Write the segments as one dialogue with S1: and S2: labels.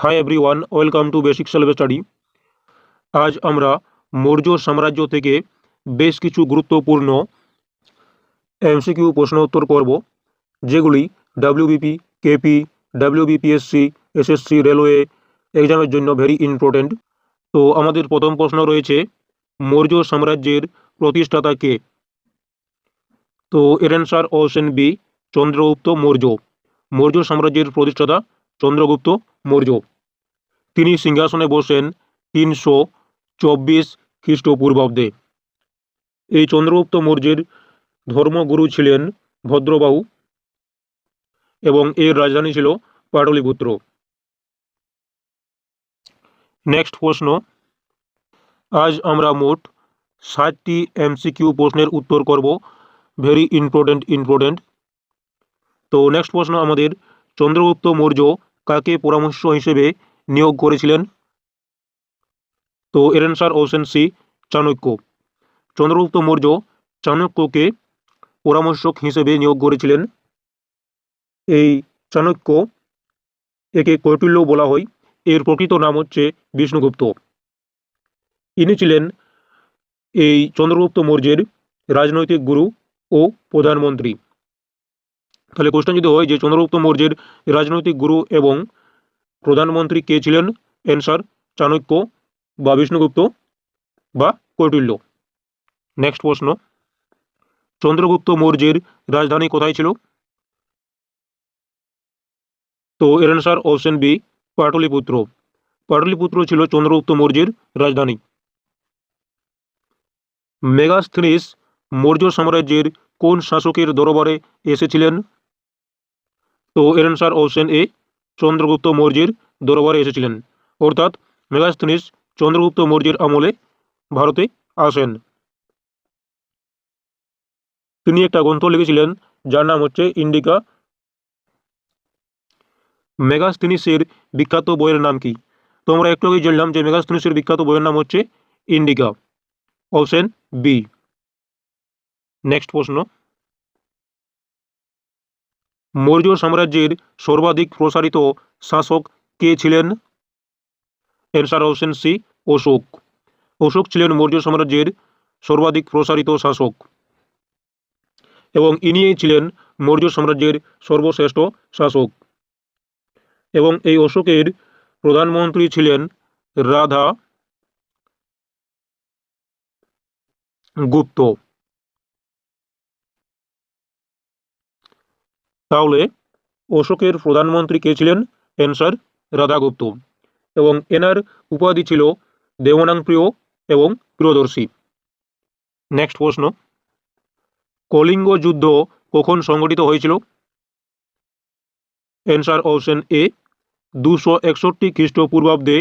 S1: Hi everyone welcome to basic self study আজ আমরা মৌর্য সাম্রাজ্য থেকে বেশ কিছু গুরুত্বপূর্ণ এমসিকিউ প্রশ্ন উত্তর করব, যেগুলি WBP KP WBPSC SSC railway এক্সামের জন্য ভেরি ইম্পর্টেন্ট তো আমাদের প্রথম প্রশ্ন রয়েছে, মৌর্য সাম্রাজ্যের প্রতিষ্ঠাতা কে? তো এর answer option B Chandragupta Maurya. Maurya সাম্রাজ্যের প্রতিষ্ঠাতা চন্দ্রগুপ্ত মৌর্য। তিনি সিংহাসনে বসেন তিনশো চব্বিশ খ্রিস্টপূর্বাব্দে। এই চন্দ্রগুপ্ত মৌর্যের ধর্মগুরু ছিলেন ভদ্রবাহু এবং এর রাজধানী ছিল পাটলিপুত্র। নেক্সট প্রশ্ন। আজ আমরা মোট ষাটটি এমসিকিউ প্রশ্নের উত্তর করব। ভেরি ইম্পর্টেন্ট ইম্পর্টেন্ট তো নেক্সট প্রশ্ন আমাদের চন্দ্রগুপ্ত মৌর্য কাকে পরামর্শ হিসেবে নিয়োগ করেছিলেন? তো এর answer option C Chanakya. Chandragupta Maurya চাণক্যকে পরামর্শক হিসেবে নিয়োগ করেছিলেন। এই চাণক্য একে কৌটিল্য বলা হয়। এর প্রকৃত নাম হচ্ছে বিষ্ণুগুপ্ত। ইনি ছিলেন এই চন্দ্রগুপ্ত মৌর্যের রাজনৈতিক গুরু ও প্রধানমন্ত্রী। তাহলে কোশ্চেন যদি হয় যে চন্দ্রগুপ্ত মৌর্যের রাজনৈতিক গুরু এবং প্রধানমন্ত্রী কে ছিলেন? অ্যান্সার চাণক্য বা বিষ্ণুগুপ্ত বা কৌটিল্য। নেক্সট প্রশ্ন, চন্দ্রগুপ্ত মৌর্যের রাজধানী কোথায় ছিল? তো এর answer option B Pataliputra. Pataliputra ছিল চন্দ্রগুপ্ত মৌর্যের রাজধানী। মেগাস্থিনিস মৌর্য সাম্রাজ্যের কোন শাসকের দরবারে এসেছিলেন? তো এর অ্যান্সার অপশন এ চন্দ্রগুপ্ত মৌর্যের দরবারে এসেছিলেন। অর্থাৎ মেগাস্থিনিস চন্দ্রগুপ্ত মৌর্যের আমলে ভারতে আসেন। তিনি একটা গ্রন্থ লিখেছিলেন, যার নাম হচ্ছে ইন্ডিকা মেগাস্থিনিসের বিখ্যাত বইয়ের নাম কি? তোমরা একটু আগেই জানলাম যে মেগাস্থিনিসের বিখ্যাত বইয়ের নাম হচ্ছে ইন্ডিকা। Option B. নেক্সট প্রশ্ন। মৌর্য সাম্রাজ্যের সর্বাধিক প্রসারিত শাসক কে ছিলেন? Answer option C Ashoka. Ashoka ছিলেন মৌর্য সাম্রাজ্যের সর্বাধিক প্রসারিত শাসক এবং ইনিই ছিলেন মৌর্য সাম্রাজ্যের সর্বশ্রেষ্ঠ শাসক এবং এই অশোকের প্রধানমন্ত্রী ছিলেন রাধা গুপ্ত। তাহলে অশোকের প্রধানমন্ত্রী কে ছিলেন? অ্যান্সার রাধাগুপ্ত। এবং এনার উপাধি ছিল দেওয়ানাং প্রিয় এবং প্রিয়দর্শী নেক্সট প্রশ্ন। কলিঙ্গ যুদ্ধ কখন সংগঠিত হয়েছিল? অ্যান্সার অপশন এ দুশো একষট্টি খ্রিস্টপূর্বাব্দে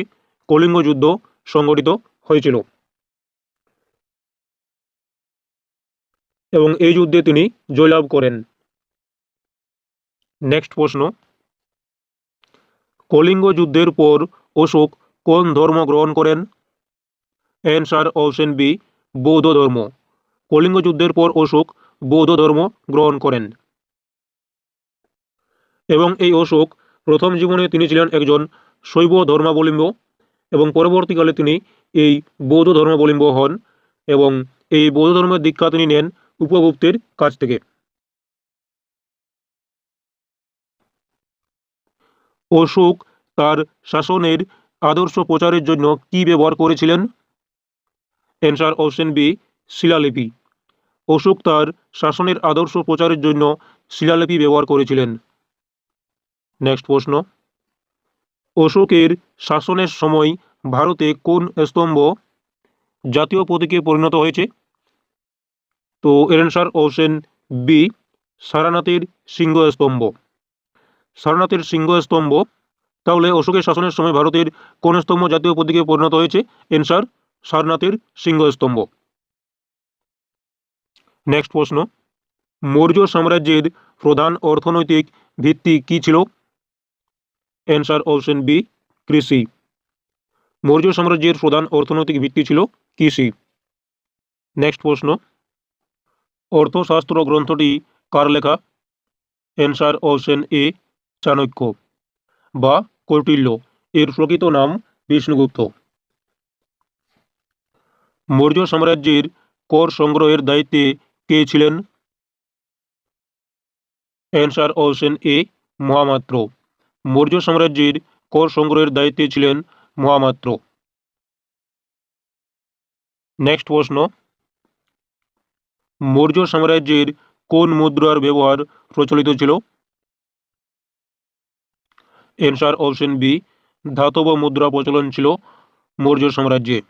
S1: কলিঙ্গ যুদ্ধ সংগঠিত হয়েছিল। এবং এই যুদ্ধে তিনি জয়লাভ করেন। নেক্সট প্রশ্ন। কলিঙ্গ যুদ্ধের পর অশোক কোন ধর্ম গ্রহণ করেন? অ্যান্সার অপশন বি বৌদ্ধ ধর্ম। কলিঙ্গ যুদ্ধের পর অশোক বৌদ্ধ ধর্ম গ্রহণ করেন। এবং এই অশোক প্রথম জীবনে তিনি ছিলেন একজন শৈব ধর্মাবলম্ব এবং পরবর্তীকালে তিনি এই বৌদ্ধ ধর্মাবলম্ব হন এবং এই বৌদ্ধ ধর্মের দীক্ষা তিনি নেন উপগুপ্তের কাছ থেকে। অশোক তার শাসনের আদর্শ প্রচারের জন্য কি ব্যবহার করেছিলেন? অ্যান্সার অপশন বি শিলালিপি। অশোক তার শাসনের আদর্শ প্রচারের জন্য শিলালিপি ব্যবহার করেছিলেন। নেক্সট প্রশ্ন। অশোকের শাসনের সময় ভারতে কোন স্তম্ভ জাতীয় প্রতীকে পরিণত হয়েছে? তো এর অ্যান্সার অপশন বি সারানাথের সিংহ স্তম্ভ সারনাথের সিংহ স্তম্ভ তাহলে অশোকের শাসনের সময় ভারতের কোন স্তম্ভ জাতীয় প্রতীকে পরিণত হয়েছে? এনসার সারনাথের সিংহ স্তম্ভ নেক্সট প্রশ্ন। মৌর্য সাম্রাজ্যের প্রধান অর্থনৈতিক ভিত্তি কি ছিল? অ্যান্সার অপশন বি কৃষি। মৌর্য সাম্রাজ্যের প্রধান অর্থনৈতিক ভিত্তি ছিল কৃষি। নেক্সট প্রশ্ন। অর্থশাস্ত্র গ্রন্থটি কার লেখা? Answer option A Chanakya. বা কৌটিল্য, এর প্রকৃত নাম বিষ্ণুগুপ্ত। মৌর্য সাম্রাজ্যের কর সংগ্রহের দায়িত্বে কে ছিলেন? অ্যান্সার অপশন এ, মহামাত্র। মৌর্য সাম্রাজ্যের কর সংগ্রহের দায়িত্বে ছিলেন মহামাত্র। নেক্সট প্রশ্ন। মৌর্য সাম্রাজ্যের কোন মুদ্রার ব্যবহার প্রচলিত ছিল? অ্যান্সার অপশন বি, ধাতব মুদ্রা প্রচলন ছিল মৌর্য সাম্রাজ্যে।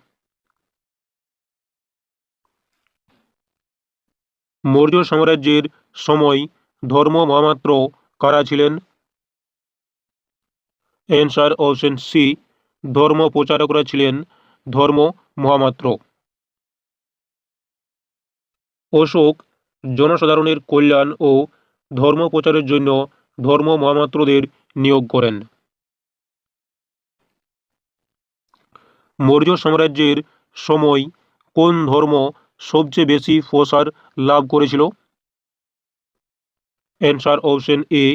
S1: মৌর্য সাম্রাজ্যের সময় ধর্ম মহামাত্র কারা ছিলেন? এনসার অপশন সি, ধর্ম প্রচারকরা ছিলেন ধর্ম মহামাত্র। অশোক জনসাধারণের কল্যাণ ও ধর্ম প্রচারের জন্য ধর্ম মহামাত্রদের নিয়োগ করেন। মৌর্য সাম্রাজ্যের সময় কোন ধর্ম সবচেয়ে বেশি প্রসার লাভ করেছিল? অ্যান্সার অপশন এ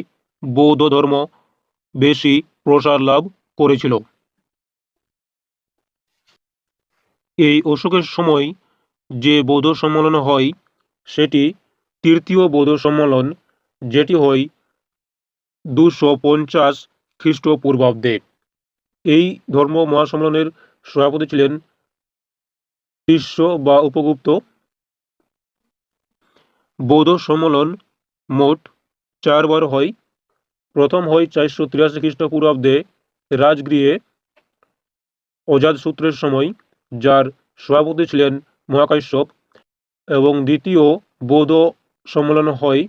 S1: বৌদ্ধ ধর্ম বেশি প্রসার লাভ করেছিল। এই অশোকের সময় যে বৌদ্ধ সম্মেলন হয়, সেটি তৃতীয় বৌদ্ধ সম্মেলন, যেটি হয় দুশো পঞ্চাশ খ্রিস্টপূর্বাব্দে এই ধর্ম মহাসম্মেলনের সভাপতি ছিলেন শিষ্য বা উপগুপ্ত। বৌদ্ধ সম্মেলন মোট চারবার হয়। প্রথম হয় চারশো তিরাশি খ্রিস্টপূর্বাব্দে রাজগৃহে অজাত সূত্রের সময়, যার সভাপতি ছিলেন মহাকাশ্যপ, এবং দ্বিতীয় বৌদ্ধ সম্মেলন হয়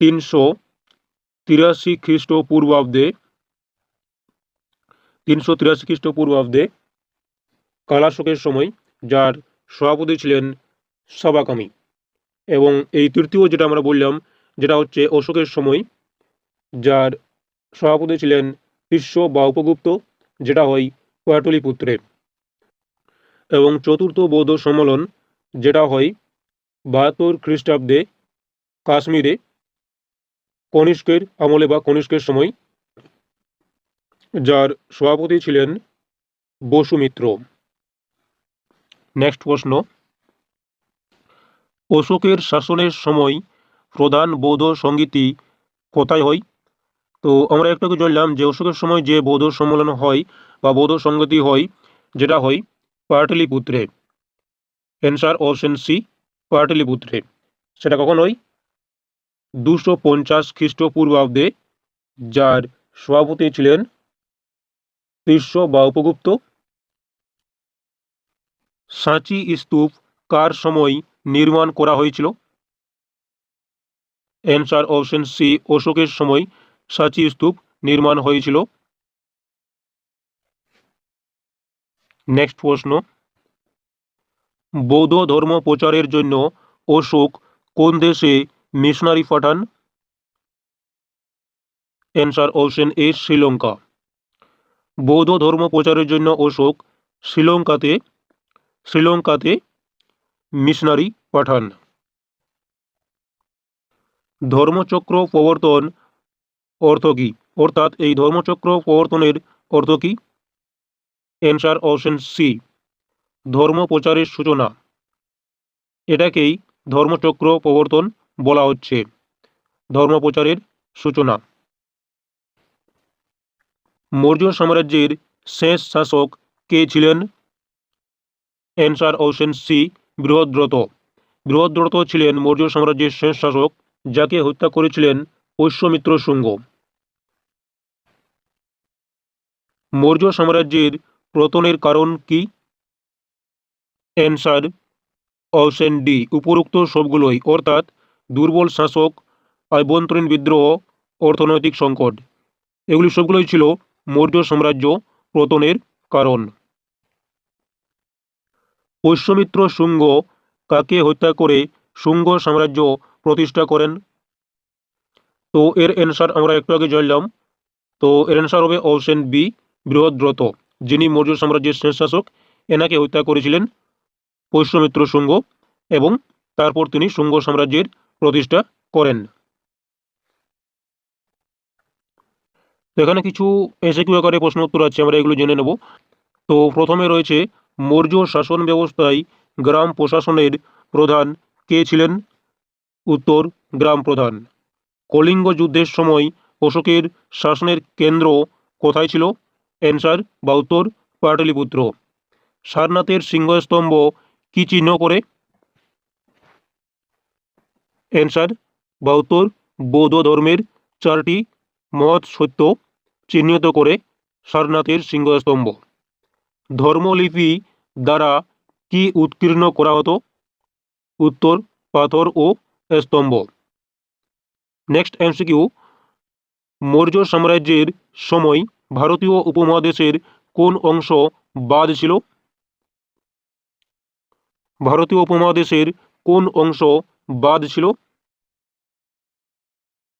S1: তিনশো তিরাশি খ্রিস্টপূর্বাব্দে, তিনশো তিরাশি খ্রিস্টপূর্বাব্দে কালাশোকের সময়, যার সভাপতি ছিলেন সবাকামী। এবং এই তৃতীয় যেটা আমরা বললাম, যেটা হচ্ছে অশোকের সময়, যার সভাপতি ছিলেন শিষ্য বা উপগুপ্ত, যেটা হয় পাটলিপুত্রের এবং চতুর্থ বৌদ্ধ সম্মেলন, যেটা হয় বাহাত্তর খ্রিস্টাব্দে কাশ্মীরে কনিষ্কের আমলে বা কনিষ্কের সময়, যার সভাপতি ছিলেন বসুমিত্র। নেক্সট প্রশ্ন। অশোকের শাসনের সময় প্রধান বৌদ্ধ সঙ্গীতি কোথায় হয়? তো আমরা একটু আগে জানলাম যে অশোকের সময় যে বৌদ্ধ সম্মেলন হয় বা বৌদ্ধ সঙ্গীতি হয়, যেটা হয় পাটলিপুত্রে। অ্যান্সার অপশন সি পাটলিপুত্রে। সেটা কখন হয়? দুশো পঞ্চাশ খ্রিস্টপূর্বাব্দে, যার সভাপতি ছিলেন শিষ্য বা উপগুপ্ত সাঁচি স্তূপ কার সময় নির্মাণ করা হয়েছিল? অ্যান্সার অপশন সি, অশোকের সময় সাঁচি স্তূপ নির্মাণ হয়েছিল। নেক্সট প্রশ্ন। বৌদ্ধ ধর্ম প্রচারের জন্য অশোক কোন দেশে মিশনারি পাঠান অ্যান্সার অপশন এ শ্রীলঙ্কা। বৌদ্ধ ধর্ম প্রচারের জন্য অশোক শ্রীলঙ্কাতে শ্রীলঙ্কাতে মিশনারি পাঠান। ধর্মচক্র প্রবর্তন অর্থ কী? অর্থাৎ এই ধর্মচক্র প্রবর্তনের অর্থ কী? অ্যান্সার অপশন সি, ধর্ম প্রচারের সূচনা। এটাকেই ধর্মচক্র প্রবর্তন বলা হচ্ছে। ধর্ম প্রচারের সূচনা। মৌর্য সাম্রাজ্যের শেষ শাসক কে ছিলেন? Answer option C Brihadratha. Brihadratha ছিলেন মৌর্য সাম্রাজ্যের শেষ শাসক, যাকে হত্যা করেছিলেন পুষ্যমিত্র শুঙ্গ। মৌর্য সাম্রাজ্যের পতনের কারণ কি? অ্যান্সার অপশন ডি উপরোক্ত সবগুলোই, অর্থাৎ দুর্বল শাসক আভ্যন্তরীণ বিদ্রোহ, অর্থনৈতিক সংকট। এগুলি সবগুলোই ছিল মৌর্য সাম্রাজ্য পতনের কারণ। পুষ্যমিত্র শুঙ্গ কাকে হত্যা করে শুঙ্গ সাম্রাজ্য প্রতিষ্ঠা করেন? তো এর অ্যান্সার আমরা একটু আগে জানলাম। তো এর অ্যান্সার হবে অপশন বি বৃহদ্রত, যিনি মৌর্য সাম্রাজ্যের শেষ শাসক, এনাকে হত্যা করেছিলেন পুষ্যমিত্র শুঙ্গ এবং তারপর তিনি শুঙ্গ সাম্রাজ্যের প্রতিষ্ঠা করেন। তো এখানে কিছু এসে কিউ আকারে প্রশ্ন উত্তর আছে, আমরা এগুলো জেনে নেব। তো প্রথমে রয়েছে, মৌর্য শাসন ব্যবস্থায় গ্রাম প্রশাসনের প্রধান কে ছিলেন? উত্তর, গ্রাম প্রধান। কলিঙ্গ যুদ্ধের সময় অশোকের শাসনের কেন্দ্র কোথায় ছিল? অ্যান্সার বা উত্তর, পাটলিপুত্র। সারনাথের সিংহস্তম্ভ কি চিহ্ন করে? অ্যান্সার বা উত্তর বৌদ্ধ ধর্মের চারটি মহৎ সত্য চিহ্নিত করে সারনাথের সিংহস্তম্ভ। ধর্মলিপি দ্বারা কি উৎকীর্ণ করা হতো? উত্তর, পাথর ও স্তম্ভ। নেক্সট এমসিকিউ মৌর্য সাম্রাজ্যের সময় ভারতীয় উপমহাদেশের কোন অংশ বাদ ছিল? ভারতীয় উপমহাদেশের কোন অংশ বাদ ছিল?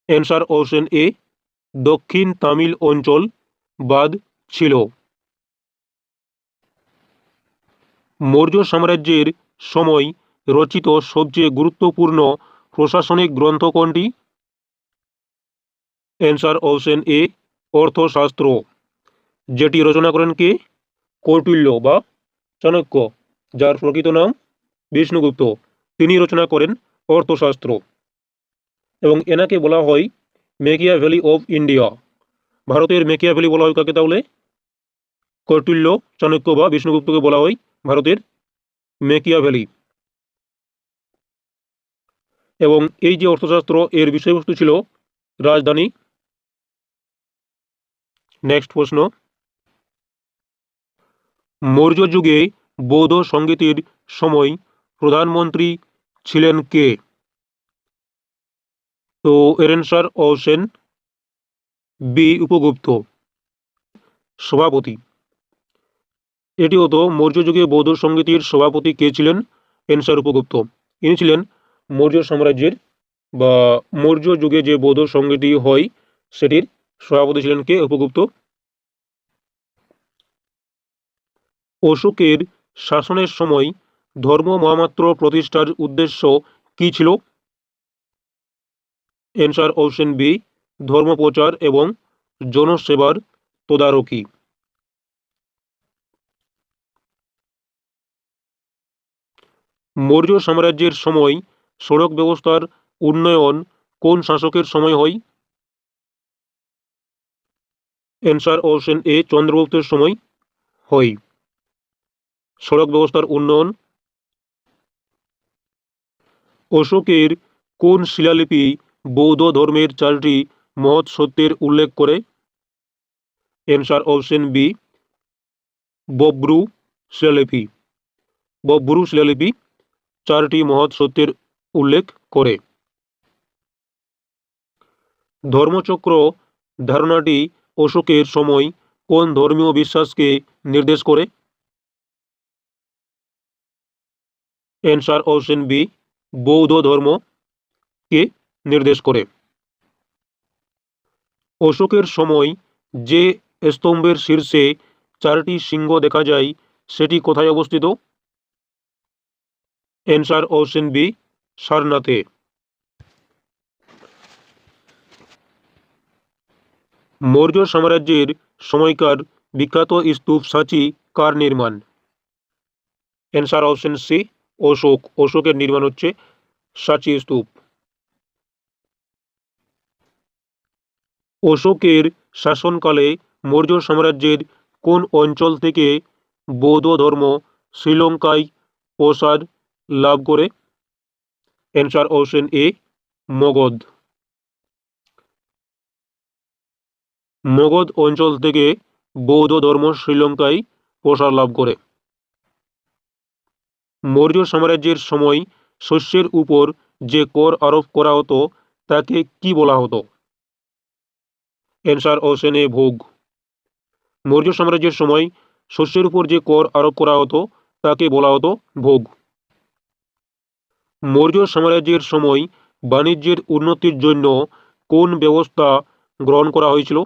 S1: অ্যান্সার অপশন এ, দক্ষিণ তামিল অঞ্চল বাদ ছিল। মৌর্য সাম্রাজ্যের সময় রচিত সবচেয়ে গুরুত্বপূর্ণ প্রশাসনিক গ্রন্থ কোনটি? অ্যান্সার অপশন এ, অর্থশাস্ত্র, যেটি রচনা করেন কে? কৌটিল্য বা চাণক্য, যার প্রকৃত নাম বিষ্ণুগুপ্ত। তিনি রচনা করেন অর্থশাস্ত্র। এবং এনাকে বলা হয় মেকিয়া ভ্যালি অফ ইন্ডিয়া। ভারতের মেকিয়া ভ্যালি বলা হয় কাকে তাহলে? কৌটিল্য চাণক্য বা বিষ্ণুগুপ্তকে বলা হয় ভারতের মেকিয়া ভ্যালি। এবং এই যে অর্থশাস্ত্র, এর বিষয়বস্তু ছিল রাজধানী। নেক্সট প্রশ্ন। মৌর্য যুগে বৌদ্ধ সঙ্গীতের সময় প্রধানমন্ত্রী ছিলেন কে? তো এর অ্যান্সার অপশন বি উপগুপ্ত। সভাপতি। এটি হতো মৌর্য যুগে বৌদ্ধ সঙ্গীতের সভাপতি কে ছিলেন? অ্যান্সার উপগুপ্ত। ইনি ছিলেন মৌর্য সাম্রাজ্যের বা মৌর্য যুগে যে বৌদ্ধ সঙ্গীতটি হয়, সেটির সভাপতি ছিলেন কে? উপগুপ্ত। অশোকের শাসনের সময় ধর্ম মহামাত্র প্রতিষ্ঠার উদ্দেশ্য কি ছিল? অ্যান্সার অপশন বি, ধর্মপ্রচার এবং জনসেবার তদারকি। মৌর্য সাম্রাজ্যের সময় সড়ক ব্যবস্থার উন্নয়ন কোন শাসকের সময় হয়? অ্যান্সার অপশন এ, চন্দ্রগুপ্তের সময় হয়। সড়ক ব্যবস্থার উন্নয়ন অশোকের কোন শিলালিপি বৌদ্ধ ধর্মের চারটি মহৎ সত্যের উল্লেখ করে। অ্যান্সার অপশন বি বব্রু শিলালিপি বব্রু শিলালিপি চারটি মহৎ সত্যের উল্লেখ করে। ধর্মচক্র ধারণাটি অশোকের সময় কোন ধর্মীয় বিশ্বাসকে নির্দেশ করে? অ্যান্সার অপশন বি বৌদ্ধ ধর্মকে নির্দেশ করে। অশোকের সময় যে স্তম্ভের শীর্ষে চারটি সিংহ দেখা যায়, সেটি কোথায় অবস্থিত? অ্যান্সার অপশন বি সারনাথে। মৌর্য সাম্রাজ্যের সময়কার বিখ্যাত স্তূপ সাঁচি কার নির্মাণ? Answer option C Ashoka. অশোকের নির্মাণ হচ্ছে সাঁচি স্তূপ। অশোকের শাসনকালে মৌর্য সাম্রাজ্যের কোন অঞ্চল থেকে বৌদ্ধ ধর্ম শ্রীলঙ্কায় প্রসার লাভ করে? Answer option A Magadha. Magadha অঞ্চল থেকে বৌদ্ধ ধর্ম শ্রীলঙ্কায় প্রসার লাভ করে। মৌর্য সাম্রাজ্যের সময় শস্যের উপর যে কর আরোপ করা হতো, তাকে কি বলা হতো? অ্যান্সার অপশন এ ভোগ। মৌর্য সাম্রাজ্যের সময় শস্যের উপর যে কর আরোপ করা হতো, তাকে বলা হতো ভোগ। মৌর্য সাম্রাজ্যের সময় বাণিজ্যের উন্নতির জন্য কোন ব্যবস্থা গ্রহণ করা হয়েছিল?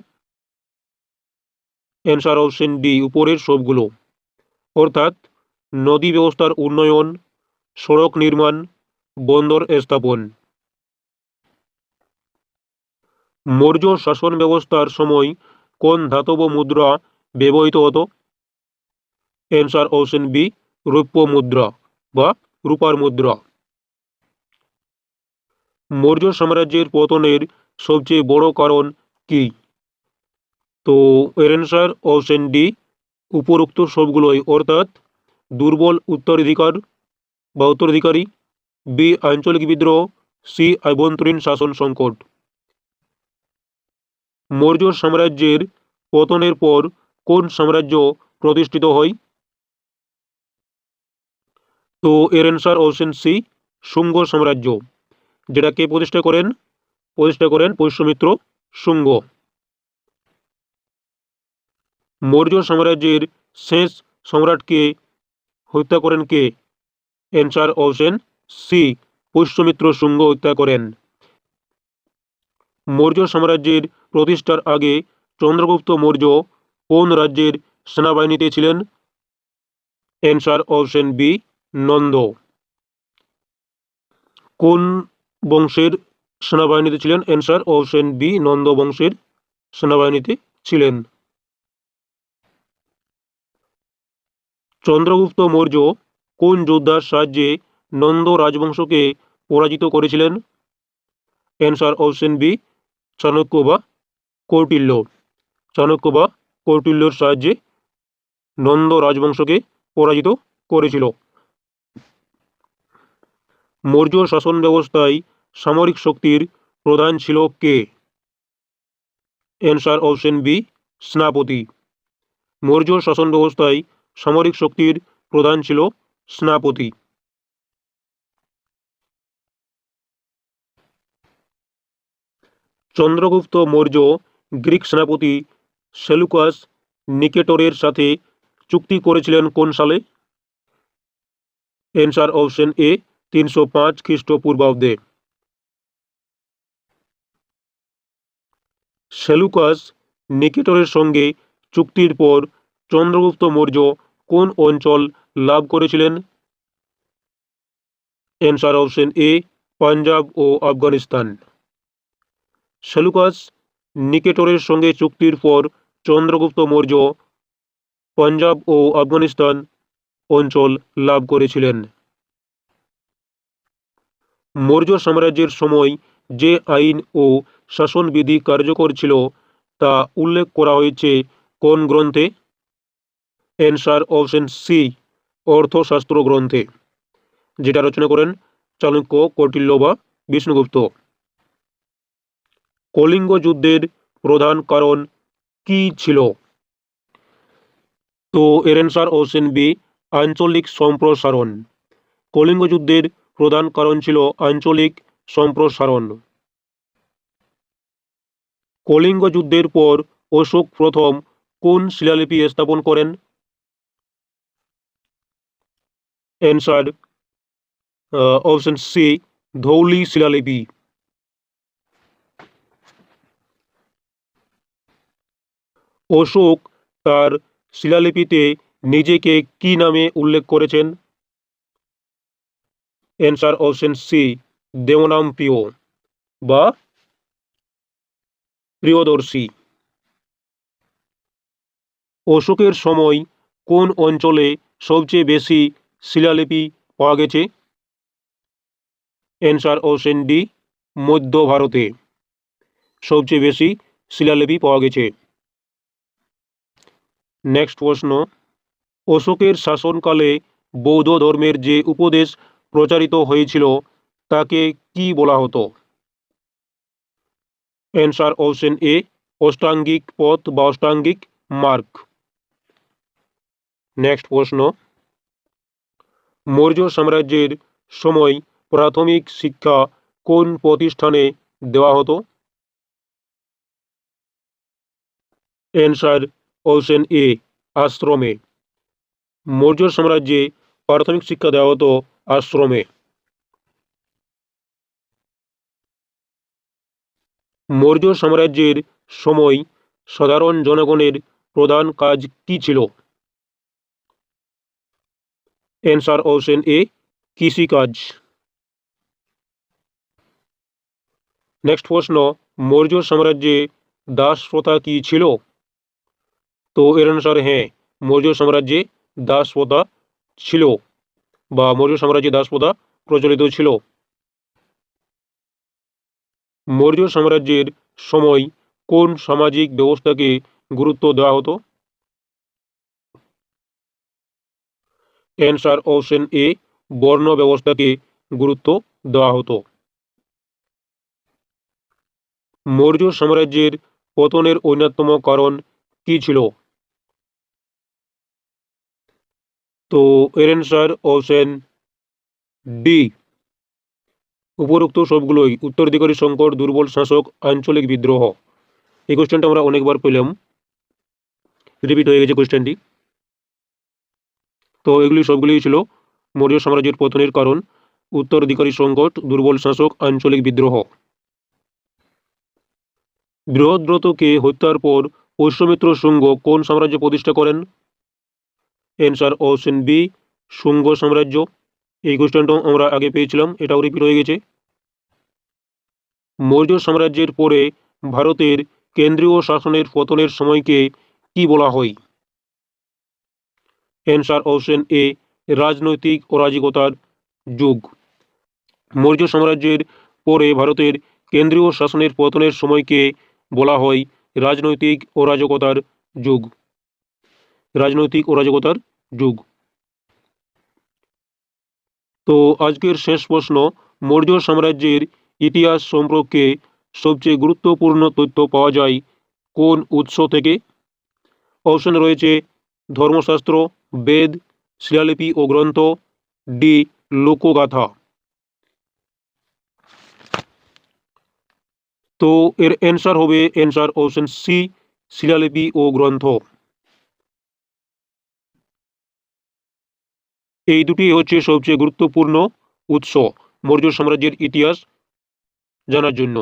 S1: অ্যান্সার অপশন ডি, উপরের সবগুলো। অর্থাৎ নদী ব্যবস্থার উন্নয়ন, সড়ক নির্মাণ, বন্দর স্থাপন। মৌর্য শাসন ব্যবস্থার সময় কোন ধাতব মুদ্রা ব্যবহৃত হতো? অ্যান্সার অপশন বি রৌপ্য মুদ্রা বা রূপার মুদ্রা। মৌর্য সাম্রাজ্যের পতনের সবচেয়ে বড় কারণ কি? তো এর অ্যান্সার অপশন ডি উপরোক্ত সবগুলোই, অর্থাৎ দুর্বল উত্তরাধিকার বা উত্তরাধিকারী বি আঞ্চলিক বিদ্রোহ সি আভ্যন্তরীণ শাসন সংকট। মৌর্য সাম্রাজ্যের পতনের পর কোন সাম্রাজ্য প্রতিষ্ঠিত হয়? তো এর অ্যান্সার অপশন সি শুঙ্গ সাম্রাজ্য। যেটা কে প্রতিষ্ঠা করেন প্রতিষ্ঠা করেন পুষ্যমিত্র শুঙ্গ। মৌর্য সাম্রাজ্যের শেষ সম্রাটকে হত্যা করেন কে? Answer option C Pushyamitra Shunga হত্যা করেন। মৌর্য সাম্রাজ্যের প্রতিষ্ঠার আগে চন্দ্রগুপ্ত মৌর্য কোন রাজ্যের সেনাবাহিনীতে ছিলেন? Answer option B Nanda. কোন বংশের সেনাবাহিনীতে ছিলেন? অ্যান্সার অপশন বি নন্দ বংশের সেনাবাহিনীতে ছিলেন। চন্দ্রগুপ্ত মৌর্য কোন যোদ্ধার সাহায্যে নন্দ রাজবংশকে পরাজিত করেছিলেন? অ্যান্সার অপশন বি চাণক্য বা কৌটিল্য। চাণক্য বা কৌটিল্যর সাহায্যে নন্দ রাজবংশকে পরাজিত করেছিল। মৌর্য শাসন ব্যবস্থায় সামরিক শক্তির প্রধান ছিল কে? অ্যান্সার অপশন বি সেনাপতি। মৌর্য শাসন ব্যবস্থায় সামরিক শক্তির প্রধান ছিল সেনাপতি। চন্দ্রগুপ্ত মৌর্য গ্রিক সেনাপতি সেলুকাস নিকেটরের সাথে চুক্তি করেছিলেন কোন সালে? অ্যান্সার অপশন এ তিনশো পাঁচ খ্রিস্টপূর্বাব্দে। সেলুকাস নিকেটরের সঙ্গে চুক্তির পর চন্দ্রগুপ্ত মৌর্য কোন অঞ্চল লাভ করেছিলেন? এনসার অপশন এ পাঞ্জাব ও আফগানিস্তান। সেলুকাস নিকেটরের সঙ্গে চুক্তির পর চন্দ্রগুপ্ত মৌর্য পাঞ্জাব ও আফগানিস্তান অঞ্চল লাভ করেছিলেন। মৌর্য সাম্রাজ্যের সময় যে আইন ও শাসনবিধি কার্যকর ছিল তা উল্লেখ করা হয়েছে কোন গ্রন্থে? অ্যান্সার অপশন সি অর্থশাস্ত্র গ্রন্থে। যেটা রচনা করেন চাণক্য কৌটিল্য বা বিষ্ণুগুপ্ত। কলিঙ্গ যুদ্ধের প্রধান কারণ কি ছিল? তো এর অ্যান্সার অপশন বি আঞ্চলিক সম্প্রসারণ। কলিঙ্গ যুদ্ধের প্রধান কারণ ছিল আঞ্চলিক সম্প্রসারণ। কলিঙ্গ যুদ্ধের পর অশোক প্রথম কোন শিলালিপি স্থাপন করেন? অ্যান্সার অপশন সি ধৌলি শিলালিপি। অশোক তার শিলালিপিতে নিজেকে কি নামে উল্লেখ করেছেন? অ্যান্সার অপশন সি দেবনাম প্রিয় বা প্রিয়দর্শী। অশোকের সময় কোন অঞ্চলে সবচেয়ে বেশি শিলালিপি পাওয়া গেছে? অ্যান্সার অপশন ডি মধ্য ভারতে সবচেয়ে বেশি শিলালিপি পাওয়া গেছে। নেক্সট প্রশ্ন, অশোকের শাসনকালে বৌদ্ধ ধর্মের যে উপদেশ প্রচারিত হয়েছিল, তাকে কি বলা হতো? অ্যান্সার অপশন এ অষ্টাঙ্গিক পথ বা অষ্টাঙ্গিক মার্গ। নেক্সট প্রশ্ন, মৌর্য সাম্রাজ্যের সময় প্রাথমিক শিক্ষা কোন প্রতিষ্ঠানে দেওয়া হতো? অ্যান্সার অপশন এ আশ্রমে। মৌর্য সাম্রাজ্যে প্রাথমিক শিক্ষা দেওয়া হতো আশ্রমে। মৌর্য সাম্রাজ্যের সময় সাধারণ জনগণের প্রধান কাজ কি ছিল? অ্যান্সার অপশন এ, কৃষিকাজ। নেক্সট প্রশ্ন, মৌর্য সাম্রাজ্যে দাস প্রথা কি ছিল? তো এর অনুসারে হ্যাঁ মৌর্য সাম্রাজ্যে দাস প্রথা ছিল বা মৌর্য সাম্রাজ্যে দাস প্রথা প্রচলিত ছিল। মৌর্য সাম্রাজ্যের সময় কোন সামাজিক ব্যবস্থাকে গুরুত্ব দেওয়া হতো? অ্যান্সার অপশন এ, বর্ণ ব্যবস্থাকে গুরুত্ব দেওয়া হতো। মৌর্য সাম্রাজ্যের পতনের অন্যতম কারণ কি ছিল? তো এর অ্যান্সার অপশন ডি। উপরোক্ত সবগুলোই উত্তরাধিকারী সংকট দুর্বল, শাসক, আঞ্চলিক বিদ্রোহ। এই কোশ্চেনটা আমরা অনেকবার পেলাম। রিপিট হয়ে গেছে কোশ্চেনটি তো এগুলি সবগুলি ছিল মৌর্য সাম্রাজ্যের পতনের কারণ, উত্তরাধিকারী, সংকট, দুর্বল, শাসক, আঞ্চলিক বিদ্রোহ। বৃহদ্রতকে হত্যার পর পৌষ্যমিত্র শুঙ্গ কোন সাম্রাজ্য প্রতিষ্ঠা করেন? অ্যান্সার অপশন বি শুঙ্গ সাম্রাজ্য এই কোশ্চেনটাও আমরা আগে পেয়েছিলাম, এটাও রিপিট হয়ে গেছে। মৌর্য সাম্রাজ্যের পরে ভারতের কেন্দ্রীয় শাসনের পতনের সময়কে কি বলা হয়? অ্যান্সার অপশন এ রাজনৈতিক অরাজকতার যুগ। মৌর্য সাম্রাজ্যের পরে ভারতের কেন্দ্রীয় শাসনের পতনের সময়কে বলা হয়, রাজনৈতিক অরাজকতার যুগ। রাজনৈতিক অরাজকতার যুগ। তো আজকের শেষ প্রশ্ন, মৌর্য সাম্রাজ্যের ইতিহাস সম্পর্কে সবচেয়ে গুরুত্বপূর্ণ তথ্য পাওয়া যায় কোন উৎস থেকে? অপশন রয়েছে ধর্মশাস্ত্র, বেদ, শিলালিপি ও গ্রন্থ। ডি লোকগাথা। তো এর অ্যান্সার হবে অ্যান্সার অপশন সি শিলালিপি ও গ্রন্থ। এই দুটি হচ্ছে সবচেয়ে গুরুত্বপূর্ণ উৎস মৌর্য সাম্রাজ্যের ইতিহাস জানার জন্য।